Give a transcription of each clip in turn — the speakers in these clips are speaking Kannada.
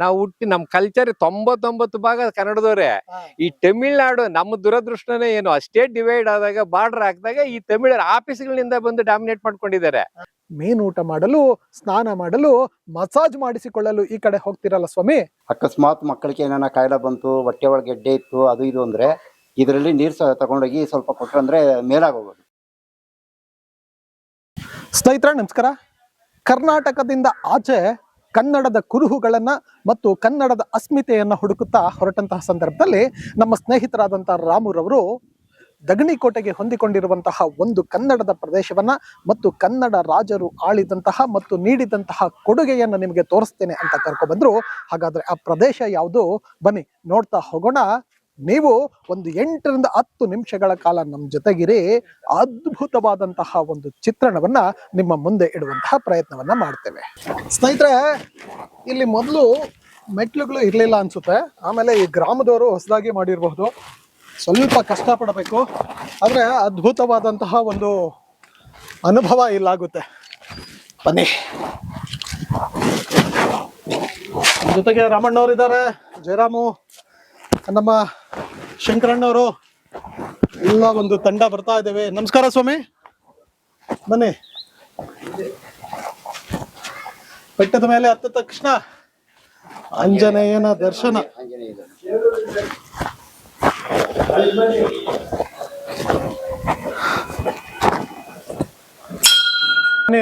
ನಾವು ಹುಟ್ಟಿ ನಮ್ ಕಲ್ಚರ್ ತೊಂಬತ್ತೊಂಬತ್ತು ಭಾಗ ಕನ್ನಡದವ್ರೆ. ಈ ತಮಿಳ್ನಾಡು ನಮ್ಮ ದುರದೃಷ್ಟನೇ ಏನು? ಅಷ್ಟೇ ಸ್ಟೇಟ್ ಡಿವೈಡ್ ಆದಾಗ ಬಾರ್ಡರ್ ಹಾಕಿದಾಗ ಈ ತಮಿಳರ ಆಫೀಸ್ಗಳಿಂದ ಬಂದು ಡಾಮಿನೇಟ್ ಮಾಡ್ಕೊಂಡಿದ್ದಾರೆ. ಊಟ ಮಾಡಲು ಸ್ನಾನ ಮಾಡಲು ಮಸಾಜ್ ಮಾಡಿಸಿಕೊಳ್ಳಲು ಈ ಕಡೆ ಹೋಗ್ತಿರಲ್ಲ ಸ್ವಾಮಿ? ಅಕಸ್ಮಾತ್ ಮಕ್ಕಳಿಗೆ ಏನಾನ ಕಾಯಿಲೆ ಬಂತು ಹೊಟ್ಟೆ ಒಳಗೆ ಗೆಡ್ಡೆ ಇತ್ತು ಅದು ಇದು ಅಂದ್ರೆ ಇದರಲ್ಲಿ ನೀರ್ ತಗೊಂಡೋಗಿ ಸ್ವಲ್ಪ ಕೊಟ್ರಂದ್ರೆ ಮೇಲಾಗೋಗೋದು. ಸ್ನೇಹಿತರೆ ನಮಸ್ಕಾರ. ಕರ್ನಾಟಕದಿಂದ ಆಚೆ ಕನ್ನಡದ ಕುರುಹುಗಳನ್ನು ಮತ್ತು ಕನ್ನಡದ ಅಸ್ಮಿತೆಯನ್ನು ಹುಡುಕುತ್ತಾ ಹೊರಟಂತಹ ಸಂದರ್ಭದಲ್ಲಿ ನಮ್ಮ ಸ್ನೇಹಿತರಾದಂಥ ರಾಮುರವರು ದಗಣಿಕೋಟೆಗೆ ಹೊಂದಿಕೊಂಡಿರುವಂತಹ ಒಂದು ಕನ್ನಡದ ಪ್ರದೇಶವನ್ನ ಮತ್ತು ಕನ್ನಡ ರಾಜರು ಆಳಿದಂತಹ ಮತ್ತು ನೀಡಿದಂತಹ ಕೊಡುಗೆಯನ್ನು ನಿಮಗೆ ತೋರಿಸ್ತೇನೆ ಅಂತ ಕರ್ಕೊಬಂದರು ಹಾಗಾದ್ರೆ ಆ ಪ್ರದೇಶ ಯಾವುದು? ಬನ್ನಿ, ನೋಡ್ತಾ ಹೋಗೋಣ. ನೀವು ಒಂದು ಎಂಟರಿಂದ ಹತ್ತು ನಿಮಿಷಗಳ ಕಾಲ ನಮ್ಮ ಜೊತೆಗಿರಿ. ಅದ್ಭುತವಾದಂತಹ ಒಂದು ಚಿತ್ರಣವನ್ನ ನಿಮ್ಮ ಮುಂದೆ ಇಡುವಂತಹ ಪ್ರಯತ್ನವನ್ನ ಮಾಡ್ತೇವೆ. ಸ್ನೇಹಿತರೆ, ಇಲ್ಲಿ ಮೊದಲು ಮೆಟ್ಲುಗಳು ಇರಲಿಲ್ಲ ಅನ್ಸುತ್ತೆ. ಆಮೇಲೆ ಈ ಗ್ರಾಮದವರು ಹೊಸದಾಗಿ ಮಾಡಿರಬಹುದು. ಸ್ವಲ್ಪ ಕಷ್ಟಪಡಬೇಕು. ಆದರೆ ಅದ್ಭುತವಾದಂತಹ ಒಂದು ಅನುಭವ ಇಲ್ಲಾಗುತ್ತೆ. ಬನ್ನಿ. ಜೊತೆಗೆ ರಾಮಣ್ಣವ್ರು ಇದ್ದಾರೆ ಜಯರಾಮು, ನಮ್ಮ ಶಂಕರಣ್ಣವರು ಎಲ್ಲ ಒಂದು ತಂಡ ಬರ್ತಾ ಇದ್ದೇವೆ ನಮಸ್ಕಾರ ಸ್ವಾಮಿ. ಬನ್ನಿ. ಬೆಟ್ಟದ ಮೇಲೆ ಹತ್ತ ತಕ್ಷಣ ಆಂಜನೇಯನ ದರ್ಶನ.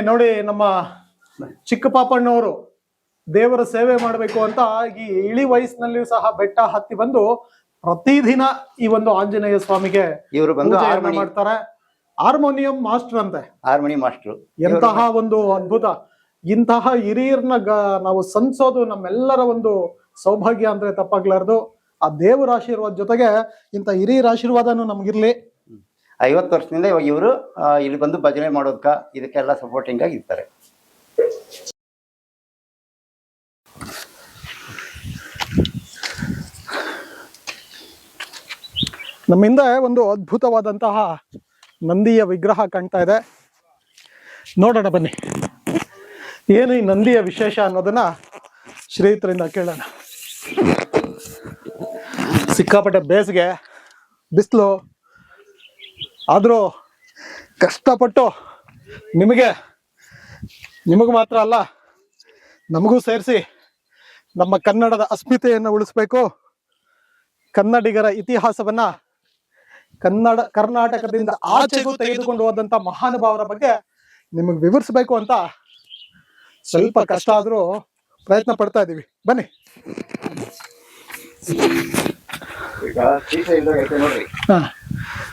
ನೋಡಿ ನಮ್ಮ ಚಿಕ್ಕ ಪಾಪಣ್ಣವರು ದೇವರ ಸೇವೆ ಮಾಡಬೇಕು ಅಂತ ಈ ಇಳಿ ವಯಸ್ಸಿನಲ್ಲಿಯೂ ಸಹ ಬೆಟ್ಟ ಹತ್ತಿ ಬಂದು ಪ್ರತಿದಿನ ಈ ಒಂದು ಆಂಜನೇಯ ಸ್ವಾಮಿಗೆ ಇವರು ಬಂದು ಆರ್ಮಣಿ ಮಾಡ್ತಾರೆ. ಹಾರ್ಮೋನಿಯಂ ಮಾಸ್ಟರ್ ಅಂತೆ. Harmony master. ಎಂತಹ ಒಂದು ಅದ್ಭುತ. ಇಂತಹ ಹಿರಿಯರ್ನ ಗ- ನಾವು ಸಂಸೋದು ನಮ್ಮೆಲ್ಲರ ಒಂದು ಸೌಭಾಗ್ಯ ಅಂದ್ರೆ ತಪ್ಪಾಗ್ಲಾರ್ದು. ಆ ದೇವರ ಆಶೀರ್ವಾದ ಜೊತೆಗೆ ಇಂಥ ಹಿರಿಯರ ಆಶೀರ್ವಾದನೂ ನಮ್ಗಿರ್ಲಿ. ಐವತ್ತು ವರ್ಷದಿಂದ ಇವಾಗ ಇವರು ಇಲ್ಲಿ ಬಂದು ಭಜನೆ ಮಾಡೋದಕ್ಕ ಇದಕ್ಕೆಲ್ಲ ಸಪೋರ್ಟಿಂಗ್ ಆಗಿ ಇರ್ತಾರೆ. ನಮ್ಮ ಹಿಂದೆ ಒಂದು ಅದ್ಭುತವಾದಂತಹ ನಂದಿಯ ವಿಗ್ರಹ ಕಾಣ್ತಾ ಇದೆ. ನೋಡೋಣ ಬನ್ನಿ. ಏನು ಈ ನಂದಿಯ ವಿಶೇಷ ಅನ್ನೋದನ್ನ ಶ್ರೀಯುತರಿಂದ ಕೇಳೋಣ. ಸಿಕ್ಕಾಪಟ್ಟೆ ಬೇಸಿಗೆ, ಬಿಸಿಲು, ಆದರೂ ಕಷ್ಟಪಟ್ಟು ನಿಮಗೆ ನಿಮಗೆ ಮಾತ್ರ ಅಲ್ಲ, ನಮಗೂ ಸೇರಿಸಿ ನಮ್ಮ ಕನ್ನಡದ ಅಸ್ಮಿತೆಯನ್ನು ಉಳಿಸ್ಬೇಕು. ಕನ್ನಡಿಗರ ಇತಿಹಾಸವನ್ನ ಕನ್ನಡ ಕರ್ನಾಟಕದಿಂದ ಆಚೆಗೂ ತೆಗೆದುಕೊಂಡು ಹೋದಂತ ಮಹಾನುಭಾವರ ಬಗ್ಗೆ ನಿಮಗೆ ವಿವರಿಸಬೇಕು ಅಂತ ಸ್ವಲ್ಪ ಕಷ್ಟ ಆದರೂ ಪ್ರಯತ್ನ ಪಡ್ತಾ ಇದೀವಿ ಬನ್ನಿ. ಈಗ ಶ್ರೀಶೈಲದಾಗ ಐತೆ ನೋಡ್ರಿ. ಹಾ.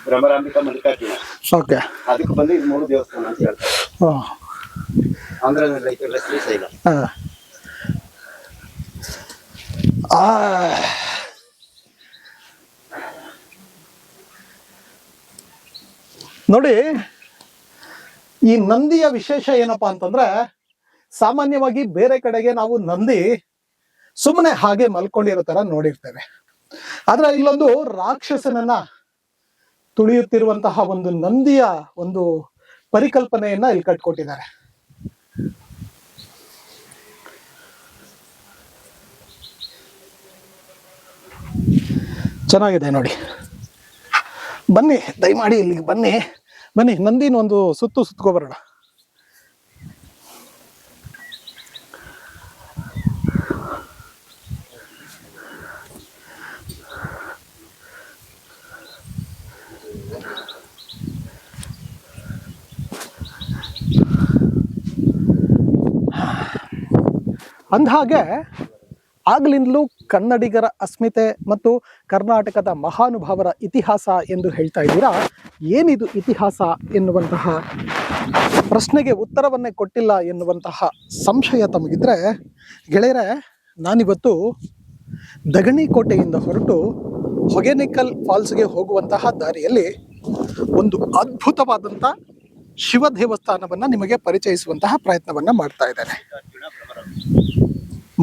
ಭ್ರಮರಾಂಬಿಕಾ ಮಲ್ಲಿಕಾರ್ಜುನ. ಓಕೆ. ಅದಕ್ಕೆ ಬಂದು ಇದು ಮೂರು ದೇವಸ್ಥಾನ ಅಂತ ಹೇಳ್ತಾರೆ. ಆಂಧ್ರದಲ್ಲಿ ಇಲ್ಲ. ಶ್ರೀಶೈಲ ನೋಡಿ, ಈ ನಂದಿಯ ವಿಶೇಷ ಏನಪ್ಪಾ ಅಂತಂದ್ರೆ, ಸಾಮಾನ್ಯವಾಗಿ ಬೇರೆ ಕಡೆಗೆ ನಾವು ನಂದಿ ಸುಮ್ಮನೆ ಹಾಗೆ ಮಲ್ಕೊಂಡಿರೋ ತರ ನೋಡಿರ್ತೇವೆ. ಆದ್ರೆ ಇಲ್ಲೊಂದು ರಾಕ್ಷಸನನ್ನ ತುಳಿಯುತ್ತಿರುವಂತಹ ಒಂದು ನಂದಿಯ ಒಂದು ಪರಿಕಲ್ಪನೆಯನ್ನ ಇಲ್ಲಿ ಕಟ್ಕೊಟ್ಟಿದ್ದಾರೆ. ಚೆನ್ನಾಗಿದೆ ನೋಡಿ. ಬನ್ನಿ ದಯಮಾಡಿ ಇಲ್ಲಿಗೆ ಬನ್ನಿ ಬನ್ನಿ ನಂದಿನ ಒಂದು ಸುತ್ತು ಸುತ್ಕೊ ಬರೋಣ ಅಂದಹಾಗೆ ಆಗ್ಲಿಂದಲೂ ಕನ್ನಡಿಗರ ಅಸ್ಮಿತೆ ಮತ್ತು ಕರ್ನಾಟಕದ ಮಹಾನುಭಾವರ ಇತಿಹಾಸ ಎಂದು ಹೇಳ್ತಾ ಇದ್ದೀರಾ? ಏನಿದು ಇತಿಹಾಸ ಎನ್ನುವಂತಹ ಪ್ರಶ್ನೆಗೆ ಉತ್ತರವನ್ನೇ ಕೊಟ್ಟಿಲ್ಲ ಎನ್ನುವಂತಹ ಸಂಶಯ ತಮಗಿದ್ರೆ, ಗೆಳೆಯರೆ, ನಾನಿವತ್ತು ದಗಣಿ ಕೋಟೆಯಿಂದ ಹೊರಟು ಹೊಗೆನಿಕಲ್ ಫಾಲ್ಸ್ಗೆ ಹೋಗುವಂತಹ ದಾರಿಯಲ್ಲಿ ಒಂದು ಅದ್ಭುತವಾದಂಥ ಶಿವ ದೇವಸ್ಥಾನವನ್ನು ನಿಮಗೆ ಪರಿಚಯಿಸುವಂತಹ ಪ್ರಯತ್ನವನ್ನು ಮಾಡ್ತಾ ಇದ್ದೇನೆ.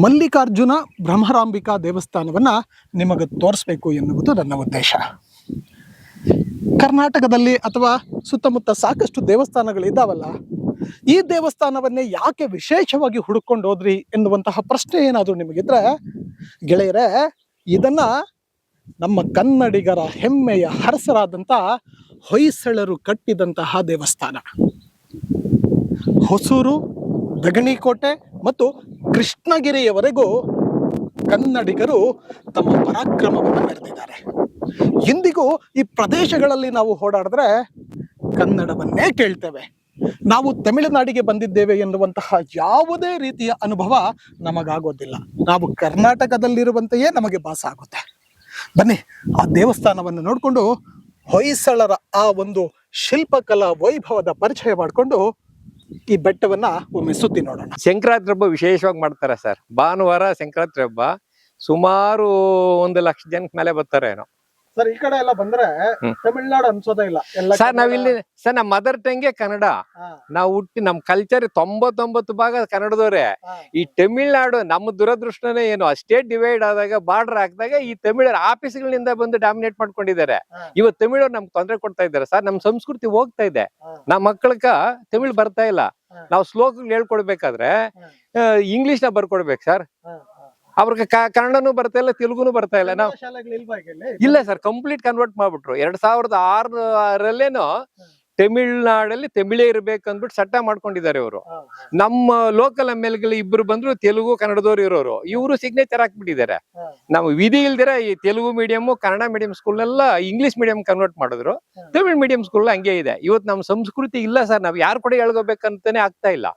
ಮಲ್ಲಿಕಾರ್ಜುನ ಬ್ರಹ್ಮರಾಂಬಿಕಾ ದೇವಸ್ಥಾನವನ್ನು ನಿಮಗೆ ತೋರಿಸ್ಬೇಕು ಎನ್ನುವುದು ನನ್ನ ಉದ್ದೇಶ. ಕರ್ನಾಟಕದಲ್ಲಿ ಅಥವಾ ಸುತ್ತಮುತ್ತ ಸಾಕಷ್ಟು ದೇವಸ್ಥಾನಗಳಿದ್ದಾವಲ್ಲ, ಈ ದೇವಸ್ಥಾನವನ್ನೇ ಯಾಕೆ ವಿಶೇಷವಾಗಿ ಹುಡುಕೊಂಡು ಹೋದ್ರಿ ಎನ್ನುವಂತಹ ಪ್ರಶ್ನೆ ಏನಾದರೂ ನಿಮಗಿದ್ರೆ, ಗೆಳೆಯರೇ, ಇದನ್ನ ನಮ್ಮ ಕನ್ನಡಿಗರ ಹೆಮ್ಮೆಯ ಹರಸರಾದಂಥ ಹೊಯ್ಸಳರು ಕಟ್ಟಿದಂತಹ ದೇವಸ್ಥಾನ. ಹೊಸೂರು, ದಗಣಿಕೋಟೆ ಮತ್ತು ಕೃಷ್ಣಗಿರಿಯವರೆಗೂ ಕನ್ನಡಿಗರು ತಮ್ಮ ಪರಾಕ್ರಮವನ್ನು ಮೆರೆದಿದ್ದಾರೆ. ಇಂದಿಗೂ ಈ ಪ್ರದೇಶಗಳಲ್ಲಿ ನಾವು ಓಡಾಡಿದ್ರೆ ಕನ್ನಡವನ್ನೇ ಕೇಳ್ತೇವೆ. ನಾವು ತಮಿಳುನಾಡಿಗೆ ಬಂದಿದ್ದೇವೆ ಎನ್ನುವಂತಹ ಯಾವುದೇ ರೀತಿಯ ಅನುಭವ ನಮಗಾಗೋದಿಲ್ಲ. ನಾವು ಕರ್ನಾಟಕದಲ್ಲಿರುವಂತೆಯೇ ನಮಗೆ ಭಾಸ ಆಗುತ್ತೆ. ಬನ್ನಿ, ಆ ದೇವಸ್ಥಾನವನ್ನು ನೋಡಿಕೊಂಡು ಹೊಯ್ಸಳರ ಆ ಒಂದು ಶಿಲ್ಪಕಲಾ ವೈಭವದ ಪರಿಚಯ ಮಾಡಿಕೊಂಡು ಈ ಬೆಟ್ಟವನ್ನ ಒಮ್ಮೆ ಸುತ್ತಿ ನೋಡೋಣ. ಸಂಕ್ರಾಂತಿ ಹಬ್ಬ ವಿಶೇಷವಾಗಿ ಮಾಡ್ತಾರೆ ಸರ್. ಭಾನುವಾರ ಸಂಕ್ರಾಂತಿ ಹಬ್ಬ ಸುಮಾರು ಒಂದು ಲಕ್ಷ ಜನಕ್ಕೆ ಮೇಲೆ ಬರ್ತಾರೆ ಏನೋ ಸರ್ ಈ ಕಡೆ ಎಲ್ಲ ಬಂದ್ರೆ. ತಮಿಳ್ನಾಡು ಅನ್ಸೋದೇ ಇಲ್ಲ. ಎಲ್ಲ ಸರ್ ನಾವಿಲ್ಲಿ ಸರ್ ನಮ್ಮ ಮದರ್ ಟಂಗೆ ಕನ್ನಡ. ನಾವು ಹುಟ್ಟಿ ನಮ್ ಕಲ್ಚರ್ ತೊಂಬತ್ತೊಂಬತ್ತು ಭಾಗ ಕನ್ನಡದವ್ರೆ. ಈ ತಮಿಳ್ನಾಡು ನಮ್ಮ ದುರದೃಷ್ಟನೇ ಏನು? ಸ್ಟೇಟ್ ಡಿವೈಡ್ ಆದಾಗ ಬಾರ್ಡರ್ ಹಾಕಿದಾಗ ಈ ತಮಿಳರ ಆಫೀಸ್ಗಳಿಂದ ಬಂದು ಡಾಮಿನೇಟ್ ಮಾಡ್ಕೊಂಡಿದ್ದಾರೆ. ಇವತ್ತು ತಮಿಳವ್ರು ನಮ್ಗೆ ತೊಂದರೆ ಕೊಡ್ತಾ ಇದ್ದಾರೆ. ಸರ್ ನಮ್ ಸಂಸ್ಕೃತಿ ಹೋಗ್ತಾ ಇದೆ. ನಮ್ಮ ಮಕ್ಕಳಕ್ಕ ತಮಿಳ್ ಬರ್ತಾ ಇಲ್ಲ. ನಾವು ಶ್ಲೋಕ ಹೇಳ್ಕೊಡ್ಬೇಕಾದ್ರೆ ಇಂಗ್ಲಿಷ್ನ ಬರ್ಕೊಡ್ಬೇಕು ಸರ್ ಅವ್ರಿಗೆ ಕನ್ನಡನು ಬರ್ತಾ ಇಲ್ಲ ತೆಲುಗುನು ಬರ್ತಾ ಇಲ್ಲ. ನಾವು ಇಲ್ಲ ಸರ್ ಕಂಪ್ಲೀಟ್ ಕನ್ವರ್ಟ್ ಮಾಡ್ಬಿಟ್ರು. ಎರಡ್ ಸಾವಿರದ ಆರರಲ್ಲೇನು ತಮಿಳ್ನಾಡಲ್ಲಿ ತಮಿಳೇ ಇರ್ಬೇಕು ಅಂದ್ಬಿಟ್ಟು ಸಟ್ಟ ಮಾಡ್ಕೊಂಡಿದ್ದಾರೆ ಇವರು. ನಮ್ಮ ಲೋಕಲ್ ಎಂ ಎಲ್ಗಳು ಇಬ್ರು ಬಂದ್ರು ತೆಲುಗು ಕನ್ನಡದವ್ರು ಇರೋರು. ಇವರು ಸಿಗ್ನೇಚರ್ ಹಾಕ್ಬಿಟ್ಟಿದ್ದಾರೆ. ನಾವು ವಿಧಿ ಇಲ್ದಿರ ಈ ತೆಲುಗು ಮೀಡಿಯಂ ಕನ್ನಡ ಮೀಡಿಯಂ ಸ್ಕೂಲ್ನೆಲ್ಲ ಇಂಗ್ಲಿಷ್ ಮೀಡಿಯಂ ಕನ್ವರ್ಟ್ ಮಾಡಿದ್ರು. ತಮಿಳ್ ಮೀಡಿಯಂ ಸ್ಕೂಲ್ ಹಂಗೆ ಇದೆ. ಇವತ್ತು ನಮ್ಮ ಸಂಸ್ಕೃತಿ ಇಲ್ಲ ಸರ್ ನಾವು ಯಾರು ಕೂಡ ಹೇಳ್ಕೋಬೇಕಂತಾನೆ ಆಗ್ತಾ ಇಲ್ಲ.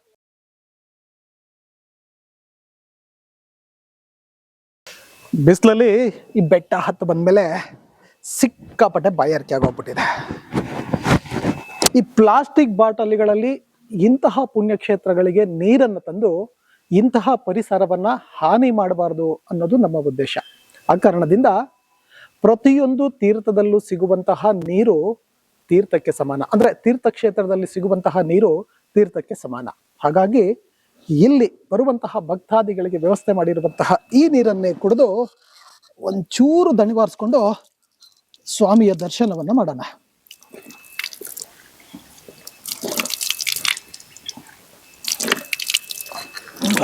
ಬಿಸಿಲಲ್ಲಿ ಈ ಬೆಟ್ಟ ಹತ್ತು ಬಂದಮೇಲೆ ಸಿಕ್ಕಾಪಟ್ಟೆ ಬಾಯಾರಿಕೆ ಆಗೋಗ್ಬಿಟ್ಟಿದೆ ಈ ಪ್ಲಾಸ್ಟಿಕ್ ಬಾಟಲಿಗಳಲ್ಲಿ ಇಂತಹ ಪುಣ್ಯಕ್ಷೇತ್ರಗಳಿಗೆ ನೀರನ್ನು ತಂದು ಇಂತಹ ಪರಿಸರವನ್ನು ಹಾನಿ ಮಾಡಬಾರದು ಅನ್ನೋದು ನಮ್ಮ ಉದ್ದೇಶ. ಆ ಕಾರಣದಿಂದ ಪ್ರತಿಯೊಂದು ತೀರ್ಥದಲ್ಲೂ ಸಿಗುವಂತಹ ನೀರು ತೀರ್ಥಕ್ಕೆ ಸಮಾನ. ಅಂದರೆ ತೀರ್ಥಕ್ಷೇತ್ರದಲ್ಲಿ ಸಿಗುವಂತಹ ನೀರು ತೀರ್ಥಕ್ಕೆ ಸಮಾನ. ಹಾಗಾಗಿ ಇಲ್ಲಿ ಬರುವಂತಹ ಭಕ್ತಾದಿಗಳಿಗೆ ವ್ಯವಸ್ಥೆ ಮಾಡಿರುವಂತಹ ಈ ನೀರನ್ನೇ ಕುಡಿದು ಒಂಚೂರು ದಣಿವಾರಿಸ್ಕೊಂಡು ಸ್ವಾಮಿಯ ದರ್ಶನವನ್ನು ಮಾಡೋಣ.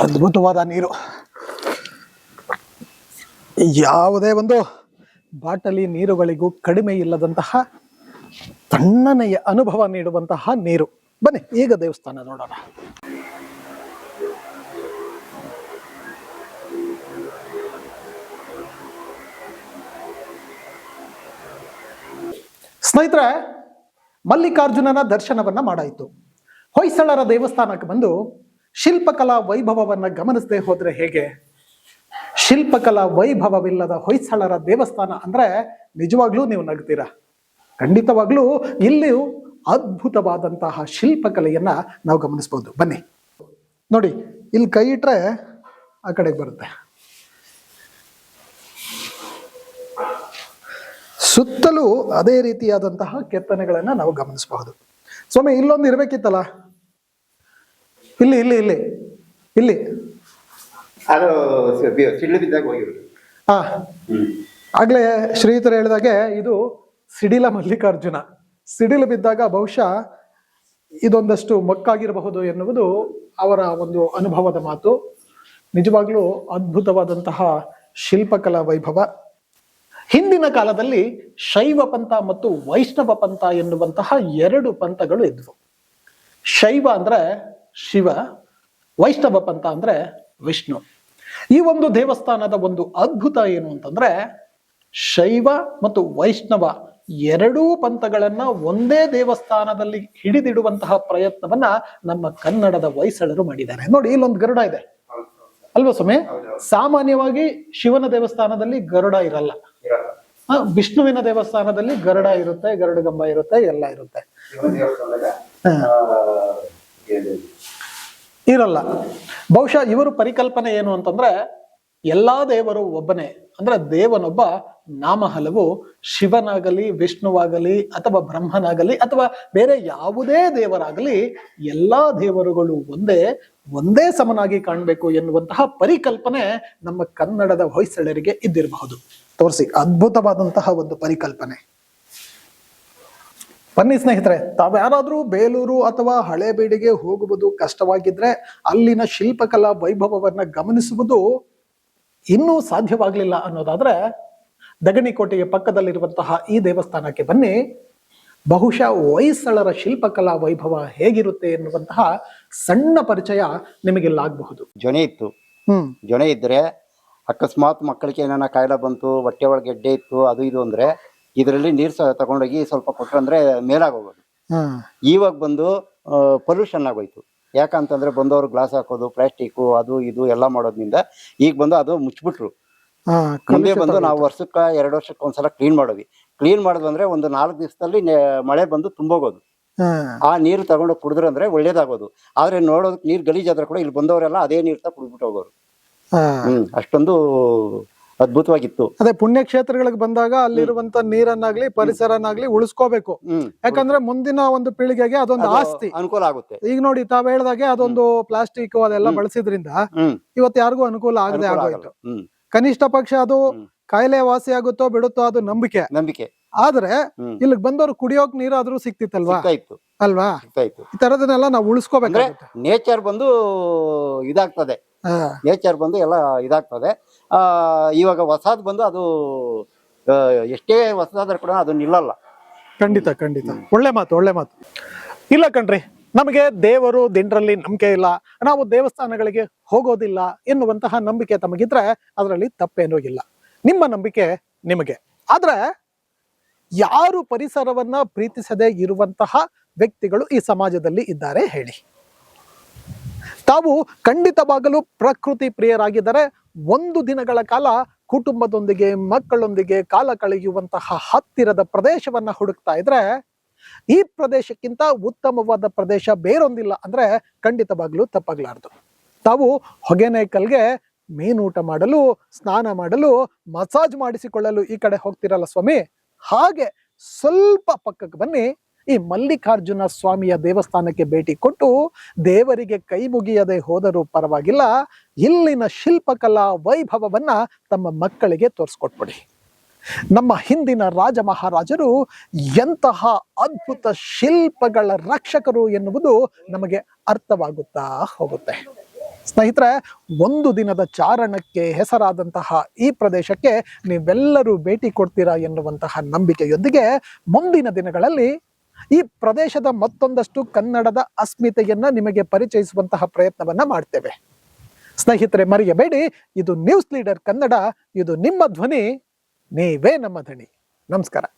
ಅದ್ಭುತವಾದ ನೀರು. ಯಾವುದೇ ಒಂದು ಬಾಟಲಿ ನೀರುಗಳಿಗೂ ಕಡಿಮೆ ಇಲ್ಲದಂತಹ ತಣ್ಣನೆಯ ಅನುಭವ ನೀಡುವಂತಹ ನೀರು. ಬನ್ನಿ, ಈಗ ದೇವಸ್ಥಾನ ನೋಡೋಣ. ಸ್ನೇಹಿತರೆ, ಮಲ್ಲಿಕಾರ್ಜುನನ ದರ್ಶನವನ್ನ ಮಾಡಾಯಿತು. ಹೊಯ್ಸಳರ ದೇವಸ್ಥಾನಕ್ಕೆ ಬಂದು ಶಿಲ್ಪಕಲಾ ವೈಭವವನ್ನ ಗಮನಿಸದೆ ಹೋದರೆ ಹೇಗೆ? ಶಿಲ್ಪಕಲಾ ವೈಭವವಿಲ್ಲದ ಹೊಯ್ಸಳರ ದೇವಸ್ಥಾನ ಅಂದ್ರೆ ನಿಜವಾಗ್ಲೂ ನೀವು ನಗ್ತೀರಾ? ಖಂಡಿತವಾಗ್ಲೂ ಇಲ್ಲಿಯೂ ಅದ್ಭುತವಾದಂತಹ ಶಿಲ್ಪಕಲೆಯನ್ನು ನಾವು ಗಮನಿಸಬಹುದು ಬನ್ನಿ. ನೋಡಿ, ಇಲ್ಲಿ ಕೈ ಇಟ್ರೆ ಆ ಕಡೆಗೆ ಬರುತ್ತೆ. ಸುತ್ತಲೂ ಅದೇ ರೀತಿಯಾದಂತಹ ಕೆತ್ತನೆಗಳನ್ನ ನಾವು ಗಮನಿಸಬಹುದು. ಸ್ವಾಮಿ ಇಲ್ಲೊಂದು ಇರ್ಬೇಕಿತ್ತಲ್ಲ? ಇಲ್ಲಿ ಇಲ್ಲಿ ಇಲ್ಲಿ ಇಲ್ಲಿ. ಹಾ ಆಗ್ಲೇ ಶ್ರೀಯುತರು ಹೇಳಿದಾಗೆ ಇದು ಸಿಡಿಲ ಮಲ್ಲಿಕಾರ್ಜುನ. ಸಿಡಿಲು ಬಿದ್ದಾಗ ಬಹುಶಃ ಇದೊಂದಷ್ಟು ಮಕ್ಕಾಗಿರಬಹುದು ಎನ್ನುವುದು ಅವರ ಒಂದು ಅನುಭವದ ಮಾತು. ನಿಜವಾಗ್ಲೂ ಅದ್ಭುತವಾದಂತಹ ಶಿಲ್ಪಕಲಾ ವೈಭವ. ಹಿಂದಿನ ಕಾಲದಲ್ಲಿ ಶೈವ ಪಂಥ ಮತ್ತು ವೈಷ್ಣವ ಪಂಥ ಎನ್ನುವಂತಹ ಎರಡು ಪಂಥಗಳು ಇದ್ವು. ಶೈವ ಅಂದ್ರೆ ಶಿವ ವೈಷ್ಣವ ಪಂಥ ಅಂದ್ರೆ ವಿಷ್ಣು. ಈ ಒಂದು ದೇವಸ್ಥಾನದ ಒಂದು ಅದ್ಭುತ ಏನು ಅಂತಂದ್ರೆ ಶೈವ ಮತ್ತು ವೈಷ್ಣವ ಎರಡೂ ಪಂಥಗಳನ್ನ ಒಂದೇ ದೇವಸ್ಥಾನದಲ್ಲಿ ಹಿಡಿದಿಡುವಂತಹ ಪ್ರಯತ್ನವನ್ನ ನಮ್ಮ ಕನ್ನಡದ ಹೊಯ್ಸಳರು ಮಾಡಿದ್ದಾರೆ. ನೋಡಿ ಇಲ್ಲೊಂದು ಗರುಡ ಇದೆ. ಅಲ್ವಾ ಸ್ವಾಮಿ? ಸಾಮಾನ್ಯವಾಗಿ ಶಿವನ ದೇವಸ್ಥಾನದಲ್ಲಿ ಗರುಡ ಇರಲ್ಲ. ವಿಷ್ಣುವಿನ ದೇವಸ್ಥಾನದಲ್ಲಿ ಗರುಡ ಇರುತ್ತೆ ಗರುಡಗಂಬ ಇರುತ್ತೆ ಎಲ್ಲ ಇರುತ್ತೆ. ಇರಲ್ಲ. ಬಹುಶಃ ಇವರು ಪರಿಕಲ್ಪನೆ ಏನು ಅಂತಂದ್ರೆ ಎಲ್ಲಾ ದೇವರು ಒಬ್ಬನೇ. ಅಂದ್ರೆ ದೇವನೊಬ್ಬ ನಾಮ ಹಲವು ಶಿವನಾಗಲಿ, ವಿಷ್ಣುವಾಗಲಿ, ಅಥವಾ ಬ್ರಹ್ಮನಾಗಲಿ, ಅಥವಾ ಬೇರೆ ಯಾವುದೇ ದೇವರಾಗಲಿ ಎಲ್ಲಾ ದೇವರುಗಳು ಒಂದೇ ಒಂದೇ ಸಮನಾಗಿ ಕಾಣಬೇಕು ಎನ್ನುವಂತಹ ಪರಿಕಲ್ಪನೆ ನಮ್ಮ ಕನ್ನಡದ ಹೊಯ್ಸಳರಿಗೆ ಇದ್ದಿರಬಹುದು. ತೋರಿಸಿ, ಅದ್ಭುತವಾದಂತಹ ಒಂದು ಪರಿಕಲ್ಪನೆ. ಬನ್ನಿ ಸ್ನೇಹಿತರೆ ತಾವ್ಯಾರಾದ್ರೂ ಬೇಲೂರು ಅಥವಾ ಹಳೇಬೀಡಿಗೆ ಹೋಗುವುದು ಕಷ್ಟವಾಗಿದ್ರೆ ಅಲ್ಲಿನ ಶಿಲ್ಪಕಲಾ ವೈಭವವನ್ನ ಗಮನಿಸುವುದು ಇನ್ನೂ ಸಾಧ್ಯವಾಗಲಿಲ್ಲ ಅನ್ನೋದಾದ್ರೆ ದಗಣಿಕೋಟೆಯ ಪಕ್ಕದಲ್ಲಿರುವಂತಹ ಈ ದೇವಸ್ಥಾನಕ್ಕೆ ಬನ್ನಿ. ಬಹುಶಃ ಹೊಯ್ಸಳರ ಶಿಲ್ಪಕಲಾ ವೈಭವ ಹೇಗಿರುತ್ತೆ ಎನ್ನುವಂತಹ ಸಣ್ಣ ಪರಿಚಯ ನಿಮಗಿಲ್ಲಾಗಬಹುದು. ಜೊನೆ ಇತ್ತು. ಹ್ಮ್. ಜೊನೆ ಇದ್ರೆ ಅಕಸ್ಮಾತ್ ಮಕ್ಕಳಿಗೆ ಏನಾನ ಕಾಯಿಲೆ ಬಂತು ಹೊಟ್ಟೆ ಒಳಗೆ ಗೆಡ್ಡೆ ಇತ್ತು ಅದು ಇದು ಅಂದ್ರೆ ಇದರಲ್ಲಿ ನೀರು ತಗೊಂಡೋಗಿ ಸ್ವಲ್ಪ ಕೊಟ್ರಂದ್ರೆ ಮೇಲಾಗೋಗೋದು. ಹ್ಮ್. ಇವಾಗ ಬಂದು ಪೊಲ್ಯೂಷನ್ ಆಗೋಯ್ತು. ಯಾಕಂತಂದ್ರೆ ಬಂದವರು ಗ್ಲಾಸ್ ಹಾಕೋದು ಪ್ಲಾಸ್ಟಿಕ್ ಅದು ಇದು ಎಲ್ಲ ಮಾಡೋದ್ರಿಂದ ಈಗ ಬಂದು ಅದು ಮುಚ್ಚಿಬಿಟ್ರು ಮುಂದೆ ಬಂದು ನಾವು ವರ್ಷಕ್ಕೆ ಎರಡು ವರ್ಷಕ್ಕೆ ಒಂದ್ಸಲ ಕ್ಲೀನ್ ಮಾಡೋವಿ ಕ್ಲೀನ್ ಮಾಡಿದ್ವಂದ್ರೆ ಒಂದು ನಾಲ್ಕು ದಿವಸದಲ್ಲಿ ಮಳೆ ಬಂದು ತುಂಬೋಗೋದು. ಆ ನೀರು ತಗೊಂಡು ಕುಡಿದ್ರೆ ಅಂದ್ರೆ ಒಳ್ಳೇದಾಗೋದು. ಆದ್ರೆ ನೋಡೋದಕ್ಕೆ ನೀರು ಗಲೀಜಾದ್ರೆ ಕೂಡ ಇಲ್ಲಿ ಬಂದವರೆಲ್ಲ ಅದೇ ನೀರ್ ತ ಕುಡಿದ್ಬಿಟ್ಟು ಹೋಗೋರು. ಹ್ಮ್ ಅಷ್ಟೊಂದು ಅದ್ಭುತವಾಗಿತ್ತು. ಅದೇ ಪುಣ್ಯಕ್ಷೇತ್ರಗಳಿಗೆ ಬಂದಾಗ ಅಲ್ಲಿರುವಂತ ನೀರನ್ನಾಗ್ಲಿ ಪರಿಸರನಾಗ್ಲಿ ಉಳಿಸ್ಕೋಬೇಕು. ಯಾಕಂದ್ರೆ ಮುಂದಿನ ಒಂದು ಪೀಳಿಗೆಗೆ ಅದೊಂದು ಆಸ್ತಿ. ಅನುಕೂಲ ಆಗುತ್ತೆ. ಈಗ ನೋಡಿ ತಾವ್ ಹೇಳ್ದಾಗೆ ಅದೊಂದು ಪ್ಲಾಸ್ಟಿಕ್ ಅದೆಲ್ಲ ಬಳಸಿದ್ರಿಂದ ಇವತ್ತು ಯಾರಿಗೂ ಅನುಕೂಲ ಆಗದೆ ಆಗೋಯ್ತು. ಕನಿಷ್ಠ ಪಕ್ಷ ಅದು. ಕಾಯಿಲೆ ವಾಸಿ ಆಗುತ್ತೋ ಬಿಡುತ್ತೋ ಅದು ನಂಬಿಕೆ. ನಂಬಿಕೆ. ಆದ್ರೆ ಇಲ್ಲಿಗೆ ಬಂದವರು ಕುಡಿಯೋಕ್ ನೀರಾದ್ರೂ ಸಿಕ್ತಿತ್ತಲ್ವಾ ಅಲ್ವಾ? ಈ ತರದನ್ನೆಲ್ಲ ನಾವು ಉಳಿಸ್ಕೋಬೇಕಾಗುತ್ತೆ. ನೇಚರ್ ಬಂದು ಇದಾಗ್ತದೆ. ಹಾ. ನೇಚರ್ ಬಂದು ಎಲ್ಲ ಇದಾಗ್ತದೆ. ಆ ಇವಾಗ ಹೊಸದ್ ಬಂದು ಅದು ಆ, ಎಷ್ಟೇ ಹೊಸದಾದ್ರೂ ಕೂಡ ಅದು ನಿಲ್ಲಲ್ಲ. ಖಂಡಿತ ಖಂಡಿತ. ಒಳ್ಳೆ ಮಾತು ಒಳ್ಳೆ ಮಾತು. ಇಲ್ಲ ಕಣ್ರಿ ನಮಗೆ ದೇವರು ದಿಂಡ್ರಲ್ಲಿ ನಂಬಿಕೆ ಇಲ್ಲ. ನಾವು ದೇವಸ್ಥಾನಗಳಿಗೆ ಹೋಗೋದಿಲ್ಲ ಎನ್ನುವಂತಹ ನಂಬಿಕೆ ತಮಗಿದ್ರೆ ಅದರಲ್ಲಿ ತಪ್ಪೇನೂ ಇಲ್ಲ. ನಿಮ್ಮ ನಂಬಿಕೆ ನಿಮಗೆ. ಆದ್ರೆ ಯಾರು ಪರಿಸರವನ್ನ ಪ್ರೀತಿಸದೇ ಇರುವಂತಹ ವ್ಯಕ್ತಿಗಳು ಈ ಸಮಾಜದಲ್ಲಿ ಇದ್ದಾರೆ ಹೇಳಿ. ತಾವು ಖಂಡಿತವಾಗಲೂ ಪ್ರಕೃತಿ ಪ್ರಿಯರಾಗಿದ್ದರೆ ಒಂದು ದಿನಗಳ ಕಾಲ ಕುಟುಂಬದೊಂದಿಗೆ, ಮಕ್ಕಳೊಂದಿಗೆ ಕಾಲ ಕಳೆಯುವಂತಹ ಹತ್ತಿರದ ಪ್ರದೇಶವನ್ನ ಹುಡುಕ್ತಾ ಇದ್ರೆ ಈ ಪ್ರದೇಶಕ್ಕಿಂತ ಉತ್ತಮವಾದ ಪ್ರದೇಶ ಬೇರೊಂದಿಲ್ಲ ಅಂದ್ರೆ ಖಂಡಿತವಾಗ್ಲೂ ತಪ್ಪಾಗ್ಲಾರ್ದು. ತಾವು ಹೊಗೆನೇಕಲ್ಗೆ ಮೀನೂಟ ಮಾಡಲು, ಸ್ನಾನ ಮಾಡಲು, ಮಸಾಜ್ ಮಾಡಿಸಿಕೊಳ್ಳಲು ಈ ಕಡೆ ಹೋಗ್ತಿರಲ್ಲ ಸ್ವಾಮಿ? ಹಾಗೆ ಸ್ವಲ್ಪ ಪಕ್ಕಕ್ಕೆ ಬನ್ನಿ. ಈ ಮಲ್ಲಿಕಾರ್ಜುನ ಸ್ವಾಮಿಯ ದೇವಸ್ಥಾನಕ್ಕೆ ಭೇಟಿ ಕೊಟ್ಟು ದೇವರಿಗೆ ಕೈ ಮುಗಿಯದೆ ಹೋದರೂ ಪರವಾಗಿಲ್ಲ. ಇಲ್ಲಿನ ಶಿಲ್ಪಕಲಾ ವೈಭವವನ್ನ ತಮ್ಮ ಮಕ್ಕಳಿಗೆ ತೋರಿಸ್ಕೊಟ್ಬಿಡಿ. ನಮ್ಮ ಹಿಂದಿನ ರಾಜ ಮಹಾರಾಜರು ಎಂತಹ ಅದ್ಭುತ ಶಿಲ್ಪಗಳ ರಕ್ಷಕರು ಎನ್ನುವುದು ನಮಗೆ ಅರ್ಥವಾಗುತ್ತಾ ಹೋಗುತ್ತೆ. ಸ್ನೇಹಿತರೆ, ಒಂದು ದಿನದ ಚಾರಣಕ್ಕೆ ಹೆಸರಾದಂತಹ ಈ ಪ್ರದೇಶಕ್ಕೆ ನೀವೆಲ್ಲರೂ ಭೇಟಿ ಕೊಡ್ತೀರಾ ಎನ್ನುವಂತಹ ನಂಬಿಕೆಯೊಂದಿಗೆ ಮುಂದಿನ ದಿನಗಳಲ್ಲಿ ಈ ಪ್ರದೇಶದ ಮತ್ತೊಂದಷ್ಟು ಕನ್ನಡದ ಅಸ್ಮಿತೆಯನ್ನ ನಿಮಗೆ ಪರಿಚಯಿಸುವಂತಹ ಪ್ರಯತ್ನವನ್ನ ಮಾಡ್ತೇವೆ. ಸ್ನೇಹಿತರೆ, ಮರೆಯಬೇಡಿ, ಇದು ನ್ಯೂಸ್ ಲೀಡರ್ ಕನ್ನಡ, ಇದು ನಿಮ್ಮ ಧ್ವನಿ, ನೀವೇ ನಮ್ಮ ಧ್ವನಿ. ನಮಸ್ಕಾರ.